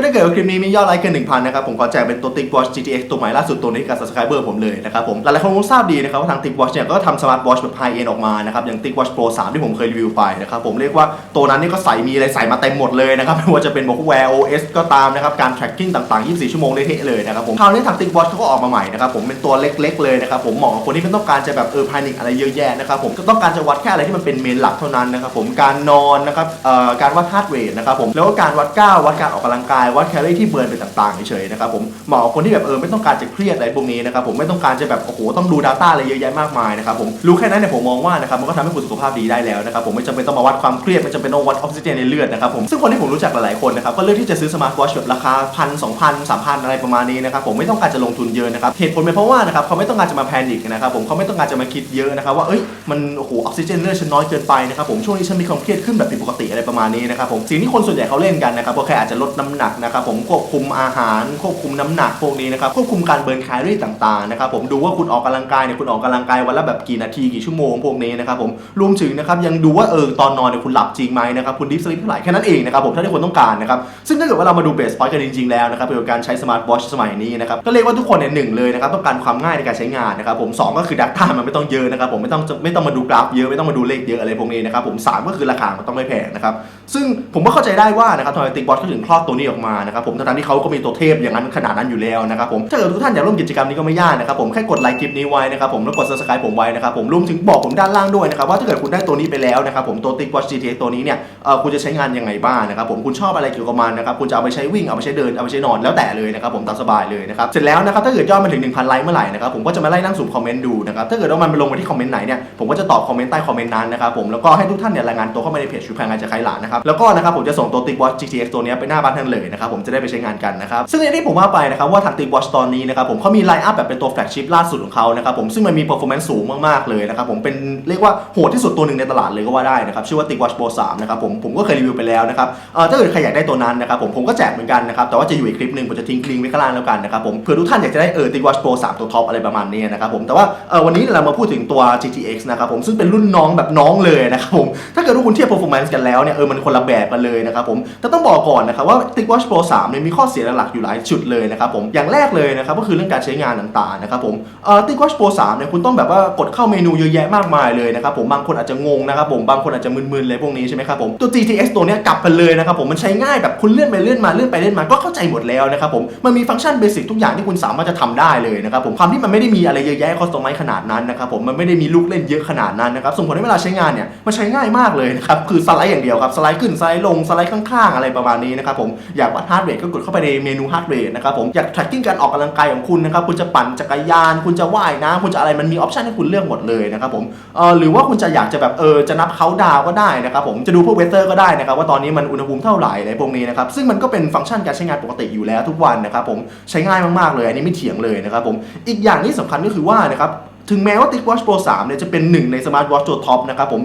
ก็ถ้าเกิดว่าคลิปนี้มียอดไลค์เกิน1,000นะครับผมขอแจกเป็นตัว TicWatch GTX ตัวใหม่ล่าสุดตัวนี้กับ subscriber ผมเลยนะครับผมหลายๆคนคงทราบดีนะครับว่าทาง TicWatch เนี่ยก็ทำ smart watch แบบ high end ออกมานะครับอย่าง TicWatch Pro 3ที่ผมเคยรีวิวไปนะครับผมเรียกว่าตัวนั้นนี่ก็ใส่มีอะไรใส่มาเต็มหมดเลยนะครับไม่ว่าจะเป็นบอกแว่า Wear OS ก็ตามนะครับการ tracking ต่างๆ 24 ชั่วโมงได้เทะเลยนะครับผมคราวนี้ทาง TicWatch เขาก็ออกมาใหม่นะครับผมเป็นตัวเล็กๆเลยนะครับผมเหมาะกับคนที่ไม่ต้องการจะแบบเออพานิคอะไรเยอะแยะนะครับผมก็ต้องการจะวัดแค่อะไรที่มันเป็นเมนหลักเท่านั้นนะครับผมการนอนนะครับเอ่อการวัด heart rate นะครับผมแล้วก็การวัดก้าววัดการออกกำลังกายวัดแคลอรี่ที่เบิร์นไปต่างๆเฉยๆนะครับผมเหมาะคนที่แบบเออไม่ต้องการจะเครียดอะไรพวกนี้นะครับผมไม่ต้องการจะแบบโอ้โหต้องดู Data อะไรเยอะแยะมากมายนะครับผมรู้แค่นั้นเนี่ยผมมองว่านะครับมันก็ทำให้คุณสุขภาพดีได้แล้วนะครับผมไม่จำเป็นต้องมาวัดความเครียดไม่จำเป็นต้องวัดออกซิเจนในเลือดนะครับผมซึ่งคนที่ผมรู้จักหลายๆคนนะครับก็เลือกที่จะซื้อสมาร์ทวอชแบบราคาพันสองพันสามพันอะไรประมาณนี้นะครับผมไม่ต้องการจะลงทุนเยอะนะครับเหตุผลเป็นเพราะว่านะครับเขาไม่ต้องการจะมาแพนิคนะครับผมเขาไม่ต้องการจะมาคิดเยอะนะครับว่าเอ้ยมันโอ้โหออกซิเจนเลือดฉันน้อยเกินไปนะครับผมช่วงนี้ฉันมีความเครียดขึ้นแบบผิดปกติอะไรประมาณนี้นะครับผมสิ่งที่คนส่วนใหญ่เขาเล่นกันนะครับก็แค่อาจจะลดน้ำหนักนะครับผมควบคุมอาหาร ควบคุมน้ำหนักพวกนี้นะครับควบคุมการเบิร์นแคลอรี่ต่างๆนะครับผมดูว่าคุณออกกำลังกายเนี่ยคุณออกกำลังกายวันละแบบกี่นาทีกี่ชั่วโมงพวกนี้นะครับผมรวมถึงนะครับยังดูว่าเออตอนนอนเนี่ยคุณหลับจริงไหมนะครับคุณดิฟสลิปเท่าไหร่แค่นั้นเองนะครับผมถ้าที่คนต้องการนะครับซึ่งถ้าเกิดว่าเรามาดูเบสพอยต์กันจริงๆแล้วนะครับเกี่ยวกับการใช้สมาร์ทวอชสมัยนี้นะครับก็เรียกว่าทุกคนเนี่ยหนึ่งเลยนะครับต้องการความง่ายในการใช้งานนะครับผมสองก็คือดักต้ามันไม่ต้องเยอะนะครับผมไม่ต้องไม่ต้องมาดูกราฟเยอะไม่ต้องมาดูเลขเยอะอะไรพวกนี้นะครับผมสามก็คือราคามันต้องไม่แพงนะครับ ซึ่งผมก็เข้าใจได้ว่านะครับทำไมติ๊กบอสเขาถึงคลอดตัวนี้ออกมานะครับผมทั้งๆที่เขาก็มีตัวเทพอย่างนั้นขนาดนั้นอยู่แล้วนะครับผมถ้าเกิดทุกท่านอยากร่วมกิจกรรมนี้ก็ไม่ยากนะครับผมแค่กดไลค์คลิปนี้ไว้นะครับผมแล้วกด subscribe ผมไว้นะครับผมรวมถึงบอกผมด้านล่างด้วยนะครับว่าถ้าเกิดคุณได้ตัวนี้ไปแล้วนะครับผมตัวติ๊กบอส GTX ตัวนี้เนี่ยเอ่อคุณจะใช้งานยังไงบ้างนะครับผมคุณชอบอะไรเกี่ยวกับมันนะครับคุณจะเอาไปใช้วิ่งเอาไปใช้เดินเอาไปใช้นอนแล้วแต่เลยนะครับผมตามสบายเลยนะครับเสร็จแล้วนะครับถ้าเกิดยอดมาถึง1,000ไลค์เมื่อไหร่นะครับผมก็จะมาไล่นั่งสุ่มคอมเมนต์ดูนะครับถ้าเกิดว่ามันไปลงมาที่คอมเมนต์ไหนเนี่ยผมก็จะตอบคอมเมนต์ใต้คอมเมนต์นั้นนะครับผมแล้วก็ให้ทุกท่านเนี่ยรายงานตัวเข้ามาในเพจชูแพงงานจะใครหลานนะครับแล้วก็นะครับผมจะส่งตัวติ๊กบอส GTX ตัวนี้ไปหน้าบ้านท่านเลยนะครับผมจะได้ไปใช้งานกันนะครับซึ่งอย่างที่ผมว่าไปนะครับว่าทางติ๊กบอสตอนนี้นะครับผมเขามีไลน์อัพแบบเป็นตัวแฟลกชิพล่าสุดของเขานะครับผมซึ่งมันมี performance สูงมากๆเลยนะครับผมเป็นเรียกว่าโหดที่สุดตัวหนึ่งในตลาดเลยก็ว่าได้นะครับชื่อว่า TicWatch Pro 3นะครับผมผมก็เคยรีวิวไปแล้วนะครับเอ่อถ้าเกิดใครอยากได้ตัวนั้นนะครับผมผมก็แจกเหมือนกันนะครับแต่ว่าจะอยู่อีกคลิปหนึ่งผมจะทิ้งลิงก์ไว้ข้างล่างแล้วกันนะครับผมเผื่อทุกท่านอยากจะได้เออ TicWatch Pro 3ตัวท็อปอะไรประมาณนี้นะครับผมแต่ว่าเออวันนี้เรามาพูดถึงตัว GTX นะครับผมซึ่งเป็นรุ่นน้องแบบน้องเลยนะครับผมถ้าเกิดว่าคุณเทียบ performance กันแล้วเนี่ยเออมันคนละแบบกันเลยนะครับผมแต่ต้องบอกก่อนนะครับว่า TicWatch Pro 3เนี่ยมีข้อเสียหลักๆอยู่หลายจุดเลยนะครับผมอย่างแรกเลยนะครับก็คือเรื่องการใช้งานต่างๆนะครับผมเอ่อ TicWatch Pro 3เนี่ยคุณต้องแบบว่ากดเข้าเมนูเยอะแยะมากมายเลยนะครับผมบางคนอาจจะงงนะครับผมบางคนอาจจะมึนๆเลยพวกนี้ใช่ไหมครับผมตัว GTX ตัวเนี้ยกลับกันเลยนะครับผมมันใช้ง่ายแบบคุณเลื่อนไปเลื่อนมาเลื่อนไปเลื่อนมาก็เข้าใจหมดแล้วนะครับผมมันมีฟังก์ชันเบสิกทุกอย่างที่คุณสามารถจะทำได้เลยนะครับผมความที่มันไม่ได้มีอะไรเยอะแยะคอสตอมไมขนาดนั้นนะครับผมมันไม่ได้มีลูกเล่นเยอะขนาดนั้นนะครับส่งผลให้เวลาใช้งานเนี่ยมันใช้ง่ายมากเลยนะครับคือสไลด์อย่างเดียวครับสไลด์ขึ้นสไลด์ลงสไลด์ข้างๆ อะไรประมาณนี้นะครับผมอยากวัดฮาร์ดเรทก็กดเข้าไปในเมนูฮาร์ดเรทนะครับผมอยาก tracking การออกกำลังกายของคุณนะครับคุณจะปั่นจักรยาน คุณจะว่ายน้ำคุณจะอะไรมันมีออปชันให้คุณเลือกหมดเลยนะครับผมเออหรือว่าคุณจะอยากจะแบบเออจะนับเขาดาวก็ได้นะครับผมจะดูพวกเวเตอร์ก็ได้นะครับว่าตอนนี้มันอุณหภูมิเท่าไหร่อะไรพวกนี้นะครับซึ่งมันก็เป็นฟังก์ชันการใช้งานปกติอยู่แล้วทุกวันนะครับผมใช้ง่ายมากๆเลยอันนี้ไม่เถียงเลยนะครับผมอีกอย่างที่สำคัญก็คือว่านะครับถึงแม้ว่า TicWatch Pro 3เนี่ยจะเป็นหนึ่งในสมาร์ทวอทตัวท็อปนะครับผม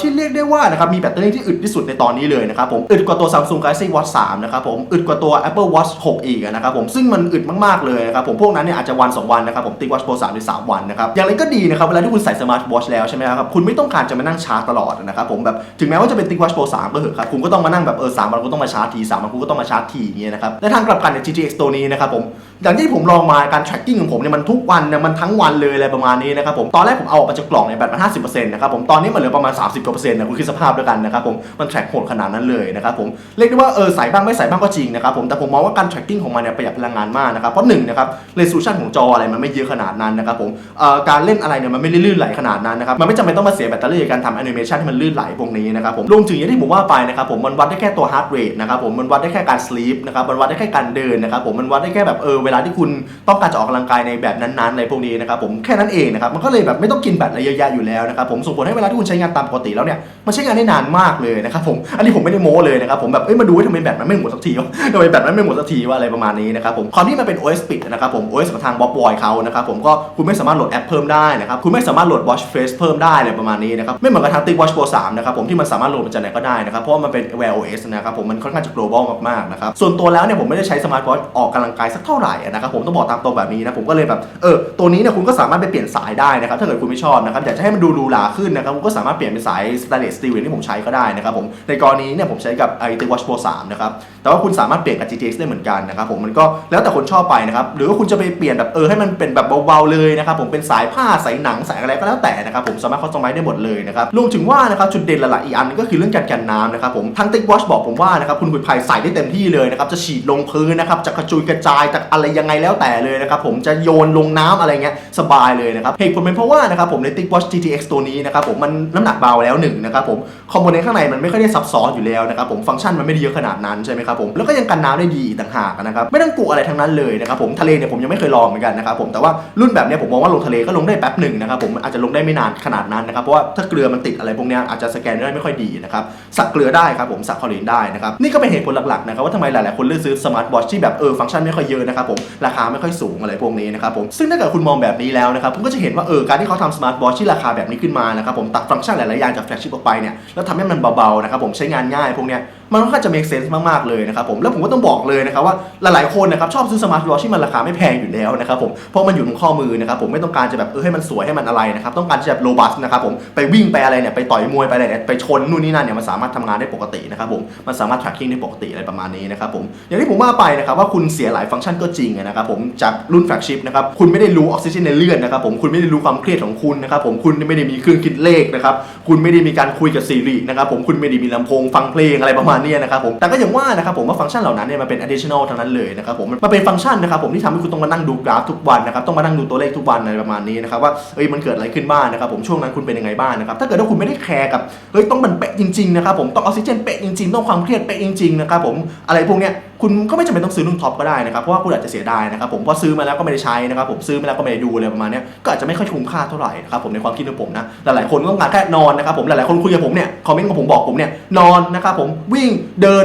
ที่เรียกได้ว่านะครับมีแบตเตอรี่ที่อึดที่สุดในตอนนี้เลยนะครับผมอึดกว่าตัว Samsung Galaxy Watch 3นะครับผมอึดกว่าตัว Apple Watch 6 อีกนะครับผมซึ่งมันอึดมากๆเลยนะครับผมพวกนั้นเนี่ยอาจจะวัน 2 วันนะครับผม TicWatch Pro 3หรือ3วันนะครับอย่างไรก็ดีนะครับเวลาที่คุณใส่สมาร์ทวอชแล้วใช่ไหมครับคุณไม่ต้องการจะมานั่งชาร์จตลอดนะครับผมแบบถึงแม้ว่าจะเป็น TicWatch Pro 3ก็เถอะครับคุณก็ต้องมานั่งแบบเออสามวันคุณต้องมาชาร์จทีสามวันคุณก็ต้องมาชาร์จทีอย่างเงี้ยนะครับและทางกลับกันเนี่ย GTX ตัวนี้นะครับผมอย่างที่ผมลองมาการ tracking ของผมเนี่ยมันทุกวันเนี่ยมันทั้งวันเลยอะไรประมาณนี้นะครับผมตอนแรกผมเอาออกมาจากกล่องเนี่ยแบตมัน50%นะครับผมตอนนี้มันเหลือประมาณ30กว่าเปอร์เซ็นต์นะคุณคิดสภาพด้วยกันนะครับผมมัน track โหดขนาดนั้นเลยนะครับผมเรียกได้ว่าเออใส่บ้างไม่ใส่บ้างก็จริงนะครับผมแต่ผมมองว่าการ tracking ของมันเนี่ยประหยัดพลังงานมากนะครับเพราะหนึ่งนะครับ resolution ของจออะไรมันไม่เยอะขนาดนั้นนะครับผมเอ่อการเล่นอะไรเนี่ยมันไม่ลื่นไหลขนาดนั้นนะครับมันไม่จำเป็นต้องมาเสียแบตเตอรี่ในการทำแอนิเมชันให้มันลื่นไหลพวกนี้นะครับผมรวมถึงอย่างที่ผมว่าไปนะครับผมมันวัดได้แค่ตัว heart rate นะครับผมมันวัดได้แค่การ sleep นะครับมันวัดได้แค่การเดินนะครับผมมันวัดได้แค่แบบเออเวลาที่คุณต้องการจะออกกำลังกายในแบบนั้นๆในพวกนี้นะครับผมแค่นั้นเองนะครับมันก็เลยแบบไม่ต้องกินแบตอะไรเยอะแยะอยู่แล้วนะครับผมส่งผลให้เวลาที่คุณใช้งานตามปกติแล้วเนี่ยมันใช้งานได้นานมากเลยนะครับผมอันนี้ผมไม่ได้โม้เลยนะครับผมแบบเอ้ยมาดูว่าทำไมแบตมันไม่หมดสักทีวะทำไมแบตมันไม่หมดสักทีว่าอะไรประมาณนี้นะครับผมความที่มันเป็น OS ปิดนะครับผม OS ของทาง Bob Boy เขานะครับผมก็คุณไม่สามารถโหลดแอปเพิ่มได้นะครับคุณไม่สามารถโหลด Watch Face เพิ่มได้อะไรประมาณนี้นะครับไม่เหมือนกับทาง TicWatch Pro 3นะครับผมที่มันสามารถโหลดมาจากไหนก็ได้นะครับเพราะว่ามันเป็น Wear OS นะครับผมมันค่อนข้างจะ global มากๆนะครับส่วนตัวแล้วเนี่ยผมไม่ได้ใช้สมาร์ทวอทออกกำลังกายสักเท่าไหร่นะครับผมต้องบอกตามตรงแบบนี้นะผมก็เลยแบบเออตัวนี้เนี่ยคุณก็สามารถไปเปลี่ยนสายได้นะครับถ้าเกิดคุณไม่ชอบนะครับอยากจะให้มันดูหรูหราขึ้นนะครับคุณก็สามารถเปลี่ยนสาย stainless steel ที่ผมใช้ก็ได้นะครับผมในกรณีเนี่ยผมใช้กับไอ้ TicWatch Pro 3นะครับแต่ว่าคุณสามารถเปลี่ยนกับ GTX ได้เหมือนกันนะครับผมมันก็แล้วแต่คนชอบไปนะครับหรือว่าคุณจะไปเปลี่ยนแบบเออให้มันเป็นแบบเบาๆเลยนะครับผมเป็นสายผ้าสายหนังสายอะไรก็แล้วแต่นะครับผมสามารถ customize ได้หมดเลยนะครับรวมถึงว่านะครับจุดเด่นหลักๆอีกอันนึงก็คือเรื่องการกันน้ำนะครับผมทาง TicWatch บอกผมว่านะครับคุณกุยภัยใส่ได้เต็มที่เลยนะครับจะฉีดลงพื้นนะครับจะกระจุยกระจายจากอะไรยังไงแล้วแต่เลยนะครับผมจะโยนลงน้ำอะไรเงี้ยสบายเลยนะครับเหตุผลเป็นเพราะว่านะครับผมใน TicWatch GTX ตัวนี้นะครับผมมันน้ำหนักเบาาแล้วหนึ่งนะครับผมคอมโพเนนต์ข้างในมันไม่ค่อยได้ซับซ้อนอยู่แล้วนะครับผมฟังก์ชันมันไม่ได้เยอะขนาดนั้นใช่ไหมครับผมแล้วก็ยังกันน้ำได้ดีอีกต่างหากนะครับไม่ต้องกลัวอะไรทั้งนั้นเลยนะครับผมทะเลเนี่ยผมยังไม่เคยลองเหมือนกันนะครับผมแต่ว่ารุ่นแบบเนี้ยผมมองว่าลงทะเลก็ลงได้แป๊บหนึ่งนะครับผมอาจจะลงได้ไม่นานขนาดนั้นนะครับเพราะว่าถ้าเกลือมันติดอะไรพวกเนี้ยอาจจะสแกนได้ไม่ค่อยดีนะครับสักเกลือได้ครับผมสักคอรีนได้นะครับนี่ก็เป็นเหตุผลหลักๆนะครับว่าทำไมหลายๆคนเลือกซื้อสมาร์ทวอทที่แบบเออฟังก์ชันไม่ค่อยเยอะนะครับผมราคาไม่ค่อยสูงอะไรพวกนี้นะครับผมซึ่งถ้าเกิดคุณมองแบบนี้แล้วนะครับผมก็จะเห็นว่าเออการที่เขาทำสมาร์ทวอทที่ราคาแบบนี้ขึ้นมานะครับผมตัดฟังก์ชันหลายยางจากแฟลชชิพออกไปเนี่ยแล้วทำให้มันเบาๆนะครับผมใช้งานง่ายพวกเนี้ย มันก็จะ make sense มากๆเลยนะครับผมแล้วผมก็ต้องบอกเลยนะครับว่าหลายๆคนนะครับชอบซื้อสมาร์ทวอทที่มันราคาไม่แพงอยู่แล้วนะครับผมเพราะมันอยู่ตรงข้อมือนะครับผมไม่ต้องการจะแบบเออให้มันสวยให้มันอะไรนะครับต้องการจะแบบโรบัสนะครับผมไปวิ่งไปอะไรเนี่ยไปต่อยมวยไปอะไรเนี่ยไปชนนู่นนี่นั่นเนี่ยมันสามารถทำงานได้ปกตินะครับผมมันสามารถ tracking ได้ปกติอะไรประมาณนี้นะครับผมอย่างที่ผมว่าไปนะครับว่าคุณเสียหลายฟังก์ชันก็จริงนะครับผมจากรุ่นแฟลกชิพนะครับคุณไม่ได้รู้ออกซิเจนในเลือดนะครับผมคุณไม่ได้รู้ความเครียดของคุณนะครับผมคุณไม่ได้มีเครื่องคิดเลขนะครับคุณไม่ได้มีการคุยกับซีรีนะครับผมคุณไม่ได้มีลำโพงฟังเพลงอะไรประมาณเนี้ยนะครับผมแต่ก็อย่างว่านะครับผมว่าฟังก์ชันเหล่านั้นเนี่ยมันเป็น additional ทั้งนั้นเลยนะครับผมมันเป็นฟังก์ชันนะครับผมที่ทำให้คุณต้องมานั่งดูกราฟทุกวันนะครับต้องมานั่งดูตัวเลขทุกวันอะไรประมาณนี้นะครับว่าเอ้ยมันเกิดอะไรขึ้นบ้างนะครับผมช่วงนั้นคุณเป็นยังไงบ้างนะครับถ้าเกิดว่าคุณไม่ได้แคร์กับเฮ้ยต้องมันเป๊ะจริงๆนะครับผมต้องออกซิเจนเป๊ะจริงๆต้องความเครียดเป๊ะจริงๆนะครับผมอะไรพวกเนี้ย คุณก็ไม่จำเป็นต้องซื้อรุ่นท็อปก็ได้นะครับเพราะว่าคุณอาจจะเสียดายนะครับผมเพราะซื้อมาแล้วก็ไม่ได้ใช้นะครับผมซื้อมาแล้วก็ไม่ได้ดูอะไรประมาณนี้ก็อาจจะไม่ค่อยคุ้มค่าเท่าไหร่นะครับผมในความคิดของผมนะหลายๆคนต้องการแค่นอนนะครับผมหลายๆคนคุยกับผมเนี่ยคอมเมนต์ของผมบอกผมเนี่ยนอนนะครับผมวิ่งเดิน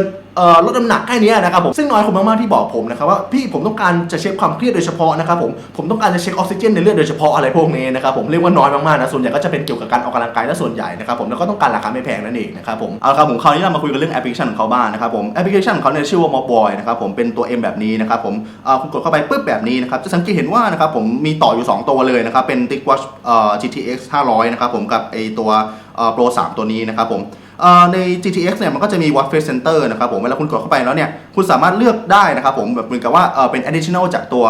ลดน้ำหนักแค่นี้นะครับผมซึ่งน้อยคนมากๆที่บอกผมนะครับว่าพี่ผมต้องการจะเช็คความเครียดโดยเฉพาะนะครับผมผมต้องการจะเช็คออกซิเจนในเลือดโดยเฉพาะอะไรพวกนี้นะครับผมเรียกว่าน้อยมากๆนะส่วนใหญ่ก็จะเป็นเกี่ยวกับการออกกำลังกายและส่วนใหญ่นะครับผมแล้วก็ต้องการราคาไม่แพงนั่นเองนะครับผมเอาละครับผมคราวนี้เรามาคุยกันเรื่องแอปพลิเคชันของเขาบ้างนะครับผมแอปพลิเคชันของเขาเนี่ยชื่อว่า Mobboy นะครับผมเป็นตัว M แบบนี้นะครับผมเอ่อคุณกดเข้าไปปุ๊บแบบนี้นะครับจะสังเกตเห็นว่านะครับผมมีต่ออยู่ 2 ตัวเลยนะครับเป็น TicWatch GTX 500นะครับผมกับไอตัวเอ่อ Pro 3 ตัวนี้นะครับผม ใน GTX เนี่ยมันก็จะมี Watch Face Center นะครับผมเวลาคุณกดเข้าไปแล้วเนี่ย คุณสามารถเลือกได้นะครับผมแบบเหมือนกับว่าเออเป็น additional จากตัว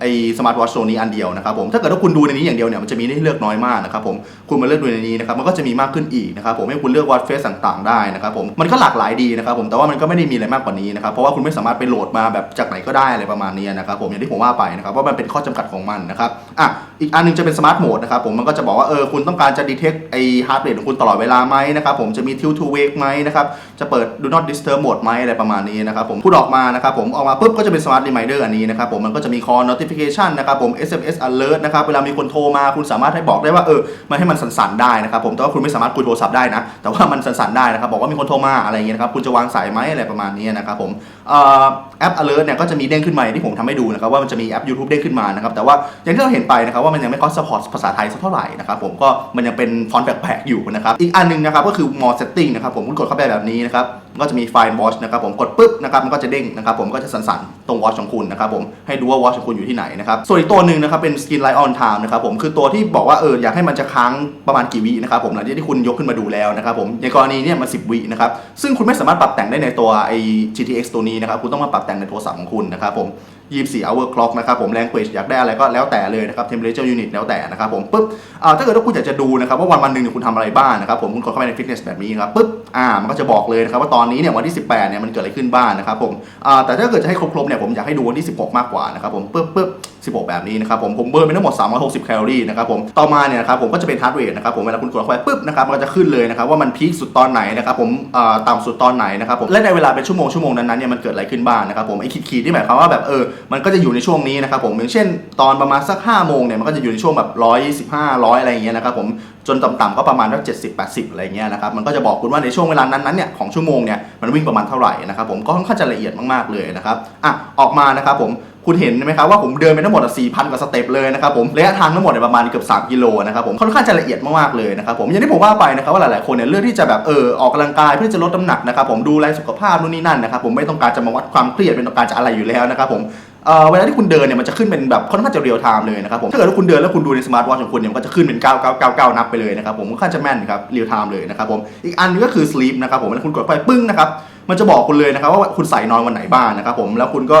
ไอ้ Smart Watch ตัวนี้อันเดียวนะครับผมถ้าเกิดว่าคุณดูในนี้อย่างเดียวเนี่ยมันจะมีให้เลือกน้อยมากนะครับผมคุณมาเลือกดูในนี้นะครับมันก็จะมีมากขึ้นอีกนะครับผมให้คุณเลือก Watch Face ต่างๆได้นะครับผมมันก็หลากหลายดีนะครับผมแต่ว่ามันก็ไม่ได้มีอะไรมากกว่านี้นะครับเพราะว่าคุณไม่สามารถไปโหลดมาแบบจากไหนก็ได้อะไรประมาณนี้นะครับผมอย่างที่ผมว่าไปนะครับว่ามันเป็นข้อจำกัดของมันนะครับอะอีกอันหนึงจะเป็น Smart Mode นะครับผมมันก็จะบอกว่าเออคุณต้องการจะ detect ไอ้ heart rate ของคุณตลอดเวลาไหมนะครับผมจะมี tilt to wake ไหมนะครับจะเปิด do not disturb mode ไหมอะไรประมาณนี้นะครับผมพูดออกมานะครับผมออกมาปุ๊บก็จะเป็น smart reminder อันนี้นะครับผมมันก็จะมี call notification นะครับผม SMS alert นะครับเวลามีคนโทรมาคุณสามารถให้บอกได้ว่าเออมันให้มันสั่นๆได้นะครับผมแต่ว่าคุณไม่สามารถคุยโทรศัพท์ได้นะ แต่ว่ามันสั่นๆได้นะครับบอกว่ามีคนโทรมาอะไรอย่างเงี้ยนะครับคุณจะวางสายไหมอะไรประมาณนี้นะครับผมเอ่อ แอป alert เนี่ยก็จะมีเด้งขึ้นมาที่ผมทำให้ดูนะครับว่ามันจะมีแอป YouTube เด้งขึ้นมานะครับแต่ว่าอย่างที่เราเห็นไปนะครับว่ามันยังไม่ค่อย support ภาษาไทยสักเท่าไหร่นะครับผมก็มันยังเป็นฟอนต์แปลกๆอยู่นะครับอีกอันนึงนะครับก็คือ more setting นะครับผมคุณกดเข้าไปแบบนี้นะครับก็จะมีไฟล์ watch นะครับผมกดปุ๊บนะครับมันก็จะเด้งนะครับผมก็จะสั่นๆตรง watch ของคุณนะครับผมให้ดูว่า watch ของคุณอยู่ที่ไหนนะครับส่วนอีกตัวหนึ่งนะครับเป็น skin light on time นะครับผมคือตัวที่บอกว่าเอออยากให้มันจะค้างประมาณกี่วินะครับผมหลังจากที่คุณยกขึ้นมาดูแล้วนะครับผมในกรณีเนี้มัน10วินะครับซึ่งคุณไม่สามารถปรับแต่งได้ในตัวไอ้ GTX ตัวนี้นะครับคุณต้องมาปรับแต่งในโทรศัพท์ของคุณนะครับผม24 hour clock นะครับผม language อยากได้อะไรก็แล้วแต่เลยนะครับ temperature unit แล้วแต่นะครับผมปุ๊บอ่าถ้าเกิดว่าคุณอยากจะดูนะครับว่าวันวันหนึ่งคุณทำอะไรบ้างนะครับผมคุณกดเข้าไปใน fitness แบบนี้ครับปุ๊บอ่ามันก็จะบอกเลยนะครับว่าตอนนี้เนี่ยวันที่ 18เนี่ยมันเกิดอะไรขึ้นบ้างนะครับผมอ่าแต่ถ้าเกิดจะให้ครบๆเนี่ยผมอยากให้ดูวันที่ 16 มากกว่านะครับผมปุ๊บปุ๊บ 16 แบบนี้นะครับผมผมเบิร์นไปทั้งหมด 360 แคลอรี่นะครับผมต่อมาเนี่ยนะครับผมก็จะเป็น heart rate นะครับผมเวลาคุณกดเข้าไปปุ๊บนะครับมันก็จะขึ้นเลยนะครับว่ามันพีคสุดตอนไหนนะครับผมอ่าต่ำสุดตอนไหนนะครับผมและในเวลาเป็นชั่วโมงชั่วโมงนั้นๆเนี่ยมันเกิดอะไรขึ้นบ้างนะครับผมไอ้ขีดๆที่หมายความว่าแบบเออมันก็จะอยู่ในช่วงนี้นะครับผมอย่างเช่น ตอนประมาณสัก5โมงเนี่ยมันก็จะอยู่ในช่วงแบบ 125 100 อะไรอย่างเงี้ยนะครับผมจนต่ำๆก็ประมาณสัก70 80 อะไรเงี้ยนะครับมันก็จะบอกคุณว่าในช่วงเวลานั้นๆเนี่ยของชั่วโมงเนี่ยมันวิ่งประมาณเท่าไหร่นะครับผมก็ค่อนข้างจะละเอียดมากๆเลยนะครับอะออกมานะครับผม คุณเห็นไหมครับว่าผมเดินไปทั้งหมด 4,000 กว่าสเต็ปเลยนะครับผมระยะทางทั้งหมดประมาณเกือบ 3 กิโลนะครับผมค่อนข้างจะละเอียดมากๆเลยนะครับผมอย่างที่ผมว่าไปนะครับว่าหลายๆคนเนี่ยเลือกที่จะแบบเออออกกำลังกายเพื่อจะลดน้ำหนักนะครับผมดูแลสุขภาพนู่นนี่นั่นนะครับผมไม่ต้องการจะมาวัดความเครียดเป็นต้องการจะอะไรอยู่แล้วนะครับผมเอ่อเวลาที่คุณเดินเนี่ยมันจะขึ้นเป็นแบบค่อนข้างจะเรียลไทม์เลยนะครับผมถ้าเกิดว่าคุณเดินแล้วคุณดูในสมาร์ทวอทของคุณเนี่ยมันก็จะขึ้นเป็น9999นับไปเลยนะครับผมค่อนข้างจะแม่นครับเรียลไทม์เลยนะครับผมอีกอันนึงก็คือ sleep นะครับผมเวลาคุณกดไปปึ้งนะครับ มันจะบอกคุณเลยนะครับว่าคุณใส่นอนวันไหนบ้างนะครับผมแล้วคุณก็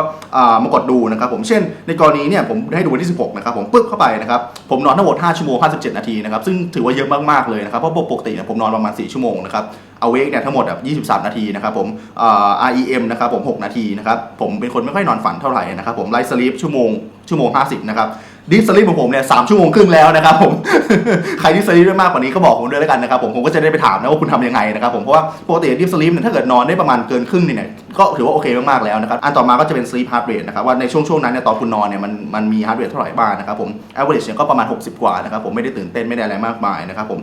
มากดดูนะครับผมเช่นในกรณีเนี่ยผมให้ดูวันที่ 16นะครับผมปึ๊บเข้าไปนะครับผมนอนทั้งหมด5ชั่วโมง57 นาทีนะครับซึ่งถือว่าเยอะมากๆเลยนะครับเพราะปกติเนี่ยผมนอนประมาณ 4 ชั่วโมงนะครับเอาเวกเนี่ยทั้งหมดแบบ23 นาทีนะครับผมอ่า REM นะครับผม 6 นาทีนะครับผมเป็นคนไม่ค่อยนอนฝันเท่าไหร่นะครับผมไลท์สลีปชั่วโมงชั่วโมง 50 นะครับ ดิสลีปของผมเนี่ยสามชั่วโมงครึ่งแล้วนะครับผม ใครดิสลีปได้มากกว่านี้ก็บอกผมด้วยแล้วกันนะครับผมผมก็จะได้ไปถามนะว่าคุณทำยังไงนะครับผมเพราะว่าปกติดิสลีปเนี่ยถ้าเกิดนอนได้ประมาณเกินครึ่งเนี่ยก็ถือว่าโอเคมากๆแล้วนะครับอันต่อมาก็จะเป็น sleep heart rate นะครับว่าในช่วงช่วงนั้นเนี่ยตอนคุณนอนเนี่ยมันมันมี heart rate เท่าไหร่บ้างนะครับผม average เนี่ยก็ประมาณ 60 กว่านะครับผมไม่ได้ตื่นเต้นไม่ได้อะไรมากมายนะครับผม